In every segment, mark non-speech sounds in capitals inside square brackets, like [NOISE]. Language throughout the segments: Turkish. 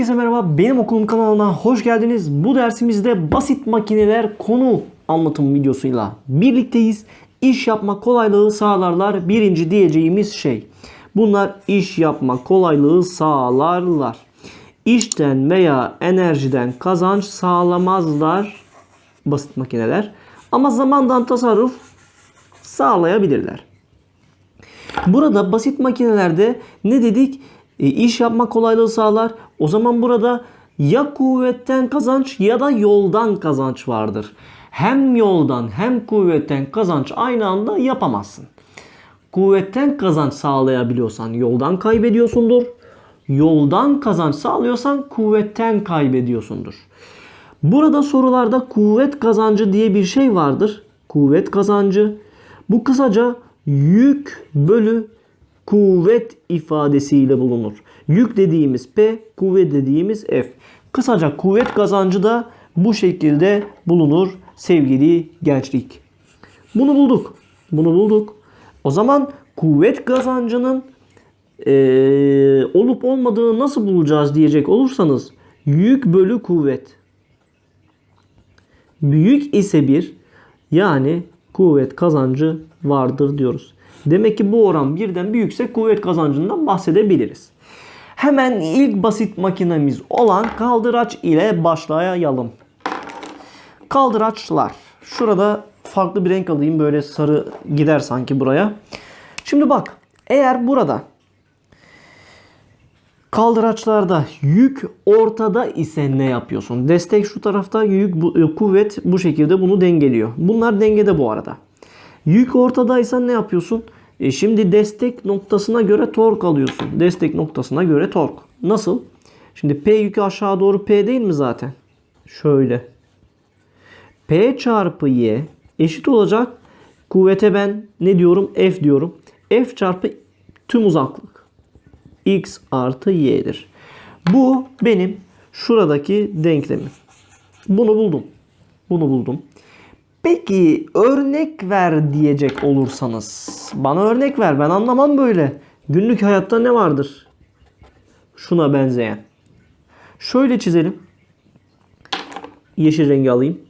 Herkese merhaba. Benim okulum kanalına hoş geldiniz. Bu dersimizde basit makineler konu anlatım videosuyla birlikteyiz. İş yapma kolaylığı sağlarlar. Birinci diyeceğimiz şey. Bunlar iş yapma kolaylığı sağlarlar. İşten veya enerjiden kazanç sağlamazlar basit makineler. Ama zamandan tasarruf sağlayabilirler. Burada basit makinelerde ne dedik? E, iş yapma kolaylığı sağlar. O zaman burada ya kuvvetten kazanç ya da yoldan kazanç vardır. Hem yoldan hem kuvvetten kazanç aynı anda yapamazsın. Kuvvetten kazanç sağlayabiliyorsan yoldan kaybediyorsundur. Yoldan kazanç sağlıyorsan kuvvetten kaybediyorsundur. Burada sorularda kuvvet kazancı diye bir şey vardır. Kuvvet kazancı. Bu kısaca yük bölü kuvvet ifadesiyle bulunur. Yük dediğimiz P, kuvvet dediğimiz F. Kısaca kuvvet kazancı da bu şekilde bulunur sevgili gençlik. Bunu bulduk. Bunu bulduk. O zaman kuvvet kazancının eee, olup olmadığını nasıl bulacağız diyecek olursanız yük bölü kuvvet. Büyük ise bir yani kuvvet kazancı vardır diyoruz. Demek ki bu oran birden büyükse kuvvet kazancından bahsedebiliriz. Hemen ilk basit makinemiz olan kaldıraç ile başlayalım. Kaldıraçlar. Şurada farklı bir renk alayım. Böyle sarı gider sanki buraya. Şimdi bak. Eğer burada kaldıraçlarda yük ortada ise ne yapıyorsun? Destek şu tarafta, yük bu, e, kuvvet bu şekilde bunu dengeliyor. Bunlar dengede bu arada. Yük ortadaysa ne yapıyorsun? E şimdi destek noktasına göre tork alıyorsun. Destek noktasına göre tork. Nasıl? Şimdi P yükü aşağı doğru P değil mi zaten? Şöyle. P çarpı Y eşit olacak. Kuvvete ben ne diyorum? F diyorum. F çarpı tüm uzaklık. X artı Y'dir. Bu benim şuradaki denklemim. Bunu buldum. Bunu buldum. Peki örnek ver diyecek olursanız. Bana örnek ver ben anlamam böyle. Günlük hayatta ne vardır? Şuna benzeyen. Şöyle çizelim. Yeşil rengi alayım.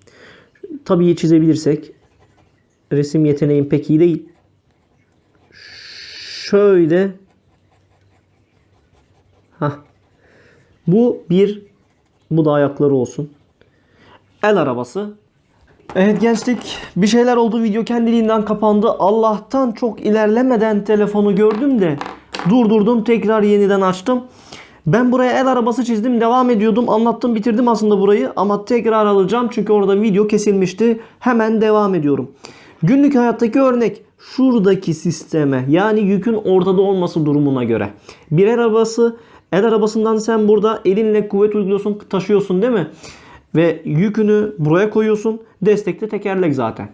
Tabii çizebilirsek. Resim yeteneğim pek iyi değil. Şöyle. Hah. Bu bir. Bu da ayakları olsun. El arabası. Evet gençlik bir şeyler oldu video kendiliğinden kapandı. Allah'tan çok ilerlemeden telefonu gördüm de durdurdum tekrar yeniden açtım. Ben buraya el arabası çizdim devam ediyordum anlattım bitirdim aslında burayı ama tekrar alacağım çünkü orada video kesilmişti. Hemen devam ediyorum. Günlük hayattaki örnek şuradaki sisteme yani yükün ortada olması durumuna göre. Bir el arabası el arabasından sen burada elinle kuvvet uyguluyorsun taşıyorsun değil mi? Ve yükünü buraya koyuyorsun. Destekte tekerlek zaten.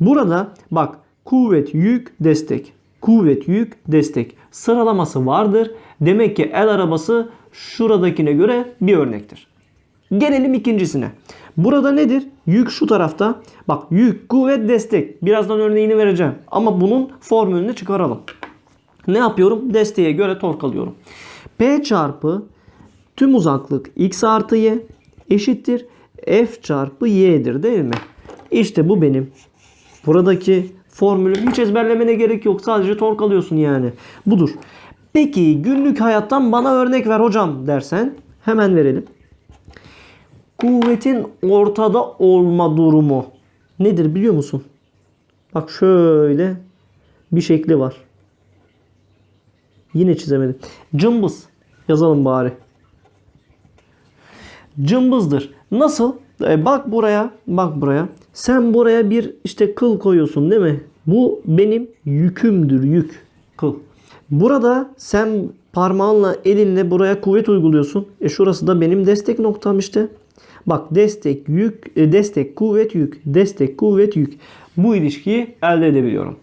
Burada bak kuvvet, yük, destek. Kuvvet, yük, destek. Sıralaması vardır. Demek ki el arabası şuradakine göre bir örnektir. Gelelim ikincisine. Burada nedir? Yük şu tarafta. Bak yük, kuvvet, destek. Birazdan örneğini vereceğim. Ama bunun formülünü çıkaralım. Ne yapıyorum? Desteğe göre tork alıyorum. P çarpı tüm uzaklık x artı y eşittir f çarpı y'dir değil mi? İşte bu benim. Buradaki formülü hiç ezberlemene gerek yok. Sadece tork alıyorsun yani. Budur. Peki günlük hayattan bana örnek ver hocam dersen hemen verelim. Kuvvetin ortada olma durumu nedir biliyor musun? Bak şöyle bir şekli var. Yine çizemedim. Cımbız yazalım bari cımbızdır. Nasıl? E, bak buraya, bak buraya. Sen buraya bir işte kıl koyuyorsun değil mi? Bu benim yükümdür, yük, kıl. Burada sen parmağınla, elinle buraya kuvvet uyguluyorsun. E şurası da benim destek noktam işte. Bak destek, yük, e, destek, kuvvet, yük, destek, kuvvet, yük. Bu ilişkiyi elde edebiliyorum.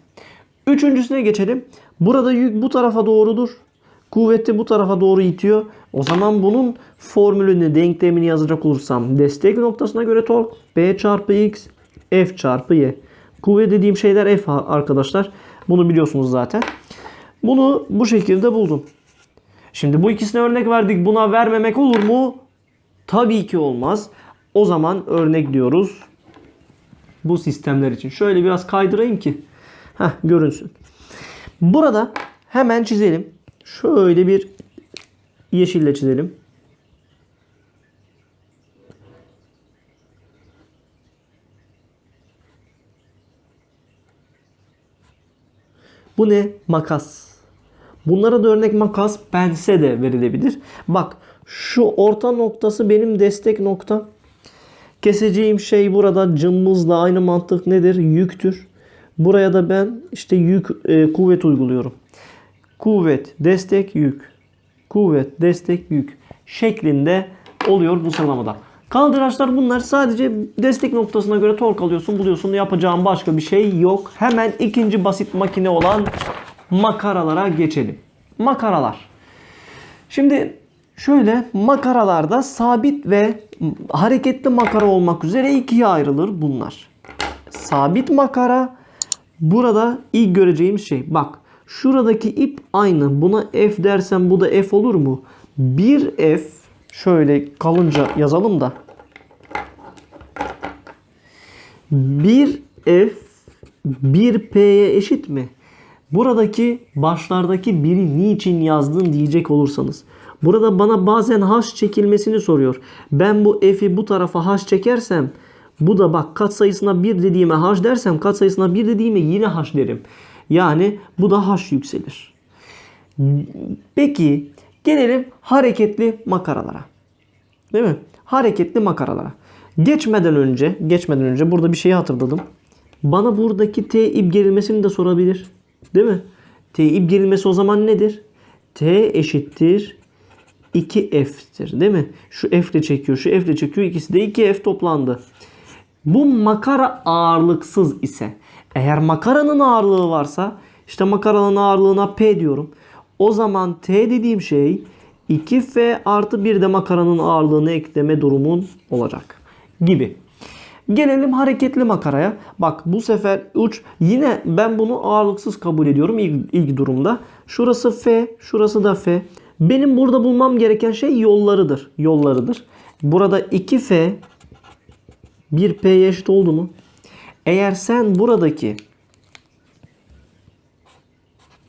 Üçüncüsüne geçelim. Burada yük bu tarafa doğrudur. Kuvveti bu tarafa doğru itiyor. O zaman bunun formülünü, denklemini yazacak olursam destek noktasına göre tork B çarpı X F çarpı Y. Kuvvet dediğim şeyler F arkadaşlar. Bunu biliyorsunuz zaten. Bunu bu şekilde buldum. Şimdi bu ikisine örnek verdik. Buna vermemek olur mu? Tabii ki olmaz. O zaman örnek diyoruz bu sistemler için. Şöyle biraz kaydırayım ki heh, görünsün. Burada hemen çizelim. Şöyle bir yeşille çizelim. Bu ne? Makas. Bunlara da örnek makas pense de verilebilir. Bak şu orta noktası benim destek noktam. Keseceğim şey burada cımbızla aynı mantık nedir? Yüktür. Buraya da ben işte yük e, kuvvet uyguluyorum. Kuvvet, destek, yük. Kuvvet, destek, yük şeklinde oluyor bu sıralamada. Kaldıraçlar bunlar sadece destek noktasına göre tork alıyorsun, buluyorsun. Yapacağın başka bir şey yok. Hemen ikinci basit makine olan makaralara geçelim. Makaralar. Şimdi şöyle makaralarda sabit ve hareketli makara olmak üzere ikiye ayrılır bunlar. Sabit makara burada ilk göreceğimiz şey. Bak şuradaki ip aynı. Buna F dersem bu da F olur mu? 1F şöyle kalınca yazalım da 1F 1P'ye eşit mi? Buradaki başlardaki biri niçin yazdın diyecek olursanız. Burada bana bazen h çekilmesini soruyor. Ben bu f'i bu tarafa h çekersem bu da bak kat sayısına 1 dediğime h dersem kat sayısına 1 dediğime yine h derim. Yani bu da h yükselir. Peki gelelim hareketli makaralara. Değil mi? Hareketli makaralara. Geçmeden önce, geçmeden önce burada bir şeyi hatırladım. Bana buradaki T ip gerilmesini de sorabilir. Değil mi? T ip gerilmesi o zaman nedir? T eşittir 2F'tir. Değil mi? Şu F ile çekiyor, şu F ile çekiyor. İkisi de 2F toplandı. Bu makara ağırlıksız ise eğer makaranın ağırlığı varsa işte makaranın ağırlığına P diyorum. O zaman T dediğim şey 2F artı bir de makaranın ağırlığını ekleme durumun olacak gibi. Gelelim hareketli makaraya. Bak bu sefer uç yine ben bunu ağırlıksız kabul ediyorum ilk, ilk durumda. Şurası F, şurası da F. Benim burada bulmam gereken şey yollarıdır. Yollarıdır. Burada 2F 1P'ye eşit oldu mu? Eğer sen buradaki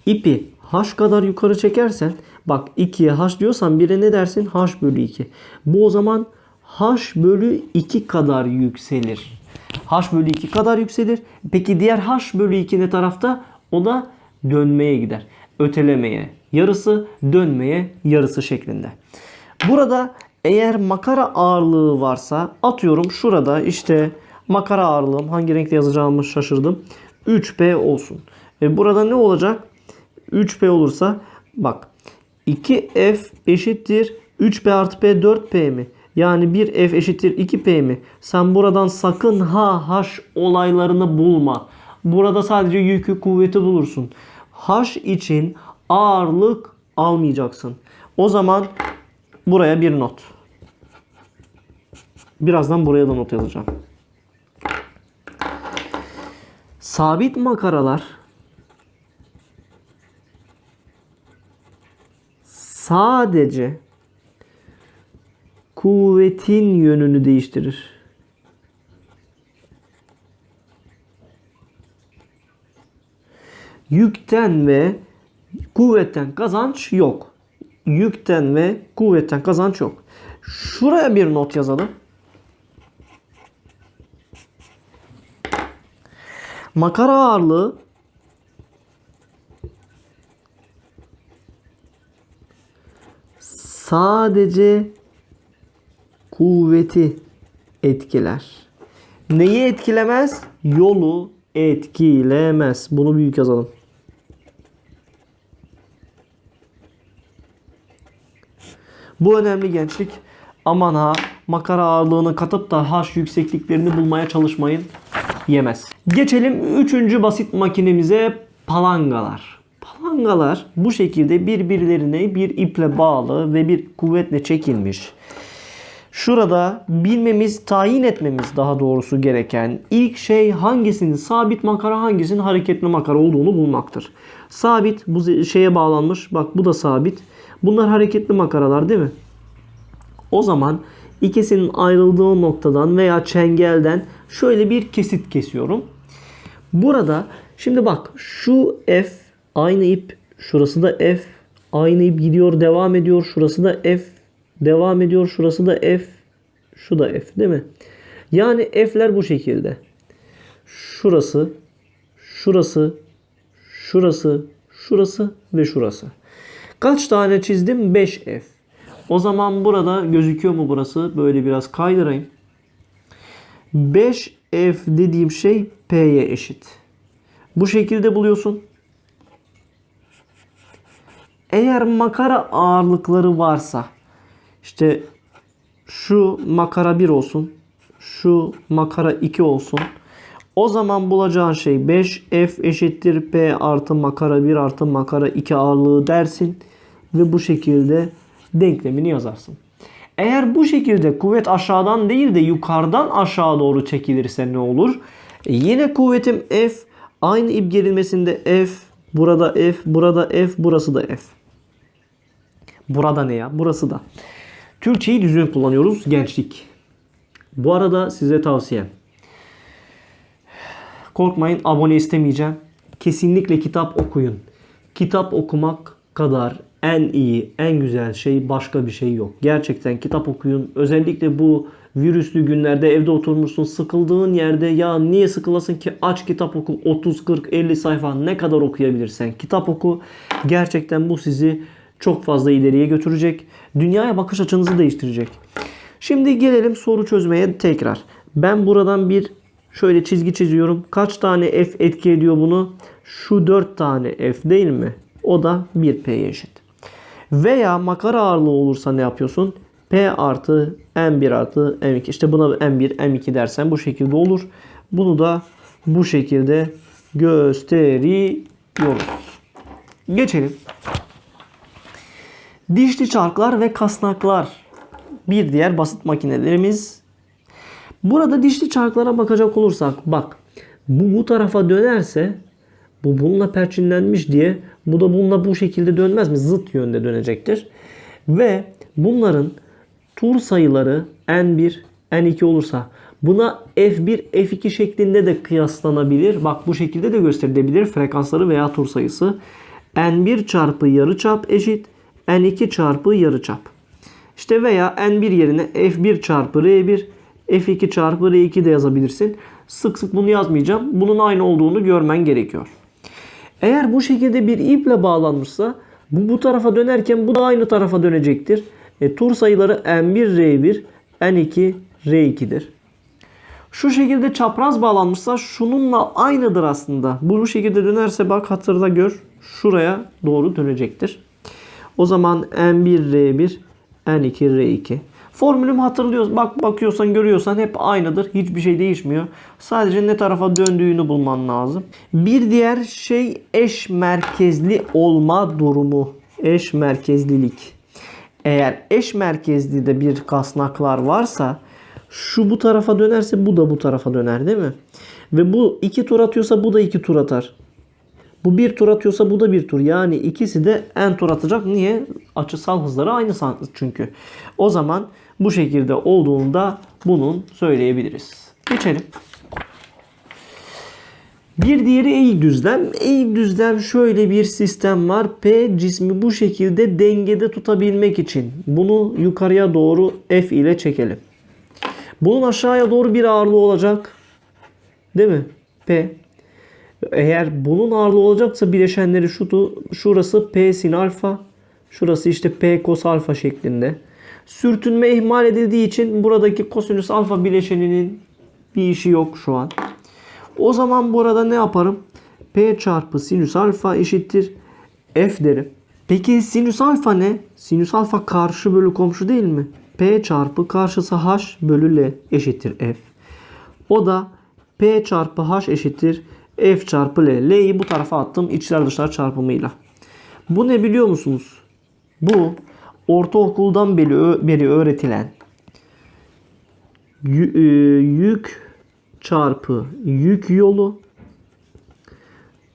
ipi h kadar yukarı çekersen bak 2'ye h diyorsan 1'e ne dersin? h bölü 2. Bu o zaman h bölü 2 kadar yükselir. h bölü 2 kadar yükselir. Peki diğer h bölü 2 ne tarafta? O da dönmeye gider. Ötelemeye yarısı, dönmeye yarısı şeklinde. Burada eğer makara ağırlığı varsa atıyorum şurada işte makara ağırlığım hangi renkte yazacağımı şaşırdım. 3P olsun. E burada ne olacak? 3P olursa bak 2F eşittir 3P artı P 4P mi? Yani 1F eşittir 2P mi? Sen buradan sakın ha H olaylarını bulma. Burada sadece yükü kuvveti bulursun. H için ağırlık almayacaksın. O zaman buraya bir not. Birazdan buraya da not yazacağım. Sabit makaralar sadece kuvvetin yönünü değiştirir. Yükten ve kuvvetten kazanç yok. Yükten ve kuvvetten kazanç yok. Şuraya bir not yazalım. Makara ağırlığı sadece kuvveti etkiler. Neyi etkilemez? Yolu etkilemez. Bunu büyük yazalım. Bu önemli gençlik. Aman ha makara ağırlığını katıp da h yüksekliklerini bulmaya çalışmayın. Yemez. Geçelim 3. basit makinemize palangalar. Palangalar bu şekilde birbirlerine bir iple bağlı ve bir kuvvetle çekilmiş. şurada bilmemiz, tayin etmemiz daha doğrusu gereken ilk şey hangisinin sabit makara hangisinin hareketli makara olduğunu bulmaktır. Sabit bu şeye bağlanmış. Bak bu da sabit. Bunlar hareketli makaralar değil mi? O zaman ikisinin ayrıldığı noktadan veya çengelden şöyle bir kesit kesiyorum. Burada şimdi bak şu F aynı ip şurası da F aynı ip gidiyor devam ediyor şurası da F devam ediyor şurası da F şu da F değil mi? Yani F'ler bu şekilde. Şurası şurası şurası şurası ve şurası. Kaç tane çizdim? 5F. O zaman burada gözüküyor mu burası? Böyle biraz kaydırayım. 5F dediğim şey P'ye eşit. Bu şekilde buluyorsun. Eğer makara ağırlıkları varsa işte şu makara 1 olsun. Şu makara 2 olsun. O zaman bulacağın şey 5F eşittir P artı makara 1 artı makara 2 ağırlığı dersin. Ve bu şekilde denklemini yazarsın. Eğer bu şekilde kuvvet aşağıdan değil de yukarıdan aşağı doğru çekilirse ne olur? E yine kuvvetim F. Aynı ip gerilmesinde F. Burada F. Burada F. Burası da F. Burada ne ya? Burası da. Türkçeyi düzgün kullanıyoruz gençlik. Bu arada size tavsiyem. Korkmayın abone istemeyeceğim. Kesinlikle kitap okuyun. Kitap okumak kadar en iyi, en güzel şey başka bir şey yok. Gerçekten kitap okuyun. Özellikle bu virüslü günlerde evde oturmuşsun sıkıldığın yerde ya niye sıkılasın ki aç kitap oku 30 40 50 sayfa ne kadar okuyabilirsen kitap oku. Gerçekten bu sizi çok fazla ileriye götürecek. Dünyaya bakış açınızı değiştirecek. Şimdi gelelim soru çözmeye tekrar. Ben buradan bir şöyle çizgi çiziyorum. Kaç tane f etki ediyor bunu? Şu 4 tane f değil mi? O da 1p'ye eşit. Veya makara ağırlığı olursa ne yapıyorsun? P artı M1 artı M2. İşte buna M1, M2 dersen bu şekilde olur. Bunu da bu şekilde gösteriyoruz. Geçelim. Dişli çarklar ve kasnaklar. Bir diğer basit makinelerimiz. Burada dişli çarklara bakacak olursak bak bu bu tarafa dönerse bu bununla perçinlenmiş diye bu da bununla bu şekilde dönmez mi? Zıt yönde dönecektir. Ve bunların tur sayıları N1, N2 olursa buna F1, F2 şeklinde de kıyaslanabilir. Bak bu şekilde de gösterilebilir frekansları veya tur sayısı. N1 çarpı yarıçap eşit N2 çarpı yarıçap. İşte veya N1 yerine F1 çarpı R1, F2 çarpı R2 de yazabilirsin. Sık sık bunu yazmayacağım. Bunun aynı olduğunu görmen gerekiyor. Eğer bu şekilde bir iple bağlanmışsa bu bu tarafa dönerken bu da aynı tarafa dönecektir. E, tur sayıları N1 R1, N2 R2'dir. Şu şekilde çapraz bağlanmışsa şununla aynıdır aslında. Bu bu şekilde dönerse bak hatırla gör. Şuraya doğru dönecektir. O zaman N1 R1, N2 R2. Formülümü hatırlıyoruz. Bak bakıyorsan görüyorsan hep aynıdır. Hiçbir şey değişmiyor. Sadece ne tarafa döndüğünü bulman lazım. Bir diğer şey eş merkezli olma durumu. Eş merkezlilik. Eğer eş merkezli de bir kasnaklar varsa şu bu tarafa dönerse bu da bu tarafa döner değil mi? Ve bu iki tur atıyorsa bu da iki tur atar. Bu bir tur atıyorsa bu da bir tur. Yani ikisi de en tur atacak. Niye? Açısal hızları aynı çünkü. O zaman bu şekilde olduğunda bunun söyleyebiliriz. Geçelim. Bir diğeri eğik düzlem. Eğik düzlem şöyle bir sistem var. P cismi bu şekilde dengede tutabilmek için bunu yukarıya doğru F ile çekelim. Bunun aşağıya doğru bir ağırlığı olacak. Değil mi? P. Eğer bunun ağırlığı olacaksa bileşenleri şutu, şurası P sin alfa, şurası işte P kos alfa şeklinde. Sürtünme ihmal edildiği için buradaki kosinüs alfa bileşeninin bir işi yok şu an. O zaman burada ne yaparım? P çarpı sinüs alfa eşittir F derim. Peki sinüs alfa ne? Sinüs alfa karşı bölü komşu değil mi? P çarpı karşısı H bölü L eşittir F. O da P çarpı H eşittir F çarpı L. L'yi bu tarafa attım içler dışlar çarpımıyla. Bu ne biliyor musunuz? Bu ortaokuldan beri, öğretilen e, yük çarpı yük yolu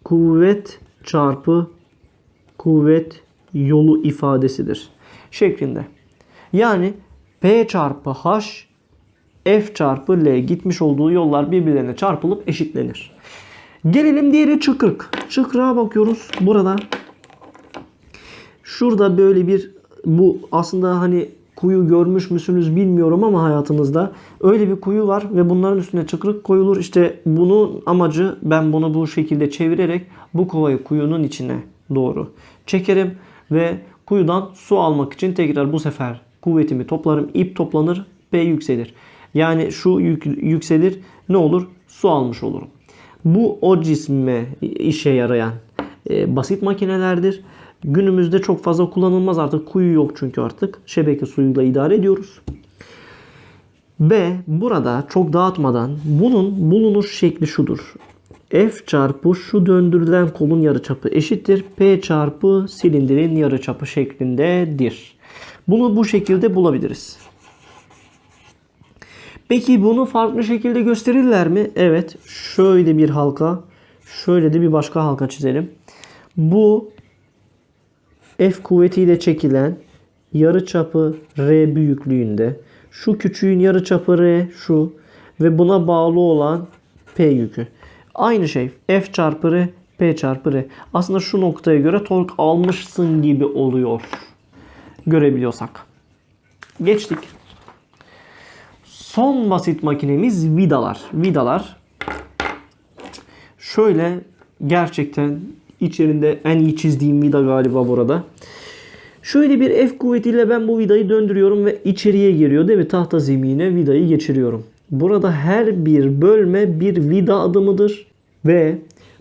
kuvvet çarpı kuvvet yolu ifadesidir şeklinde. Yani P çarpı H F çarpı L gitmiş olduğu yollar birbirlerine çarpılıp eşitlenir. Gelelim diğeri çıkrık. Çıkrığa bakıyoruz. Burada şurada böyle bir bu aslında hani kuyu görmüş müsünüz bilmiyorum ama hayatınızda öyle bir kuyu var ve bunların üstüne çıkrık koyulur. İşte bunun amacı ben bunu bu şekilde çevirerek bu kovayı kuyunun içine doğru çekerim ve kuyudan su almak için tekrar bu sefer kuvvetimi toplarım. ip toplanır, P yükselir. Yani şu yük, yükselir ne olur? Su almış olurum. Bu o cisme işe yarayan e, basit makinelerdir. Günümüzde çok fazla kullanılmaz artık. Kuyu yok çünkü artık. Şebeke suyuyla idare ediyoruz. B burada çok dağıtmadan bunun bulunuş şekli şudur. F çarpı şu döndürülen kolun yarıçapı eşittir. P çarpı silindirin yarıçapı şeklindedir. Bunu bu şekilde bulabiliriz. Peki bunu farklı şekilde gösterirler mi? Evet. Şöyle bir halka, şöyle de bir başka halka çizelim. Bu F kuvvetiyle çekilen yarıçapı R büyüklüğünde. Şu küçüğün yarıçapı R şu ve buna bağlı olan P yükü. Aynı şey F çarpı R P çarpı R. Aslında şu noktaya göre tork almışsın gibi oluyor. Görebiliyorsak. Geçtik. Son basit makinemiz vidalar. Vidalar şöyle gerçekten içerinde en iyi çizdiğim vida galiba burada. Şöyle bir F kuvvetiyle ben bu vidayı döndürüyorum ve içeriye giriyor değil mi? Tahta zemine vidayı geçiriyorum. Burada her bir bölme bir vida adımıdır ve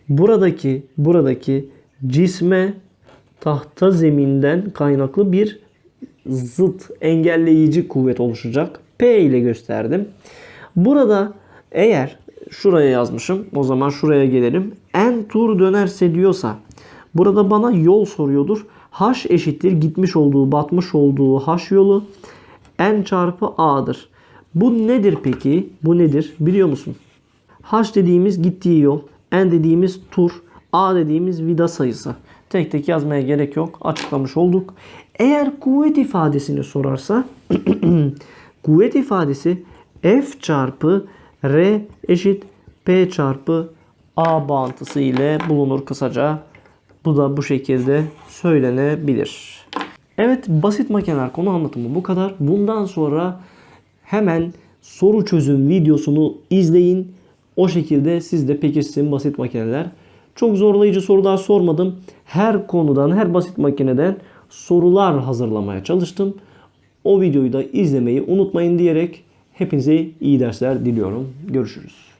buradaki buradaki cisme tahta zeminden kaynaklı bir zıt engelleyici kuvvet oluşacak. P ile gösterdim. Burada eğer şuraya yazmışım o zaman şuraya gelelim. N tur dönerse diyorsa burada bana yol soruyordur. H eşittir gitmiş olduğu batmış olduğu H yolu N çarpı A'dır. Bu nedir peki? Bu nedir? Biliyor musun? H dediğimiz gittiği yol. N dediğimiz tur. A dediğimiz vida sayısı. Tek tek yazmaya gerek yok. Açıklamış olduk. Eğer kuvvet ifadesini sorarsa [CLEARS THROAT] kuvvet ifadesi F çarpı R eşit P çarpı A bağıntısı ile bulunur kısaca. Bu da bu şekilde söylenebilir. Evet basit makineler konu anlatımı bu kadar. Bundan sonra hemen soru çözüm videosunu izleyin. O şekilde siz de pekişsin basit makineler. Çok zorlayıcı sorular sormadım. Her konudan, her basit makineden sorular hazırlamaya çalıştım. O videoyu da izlemeyi unutmayın diyerek hepinize iyi dersler diliyorum. Görüşürüz.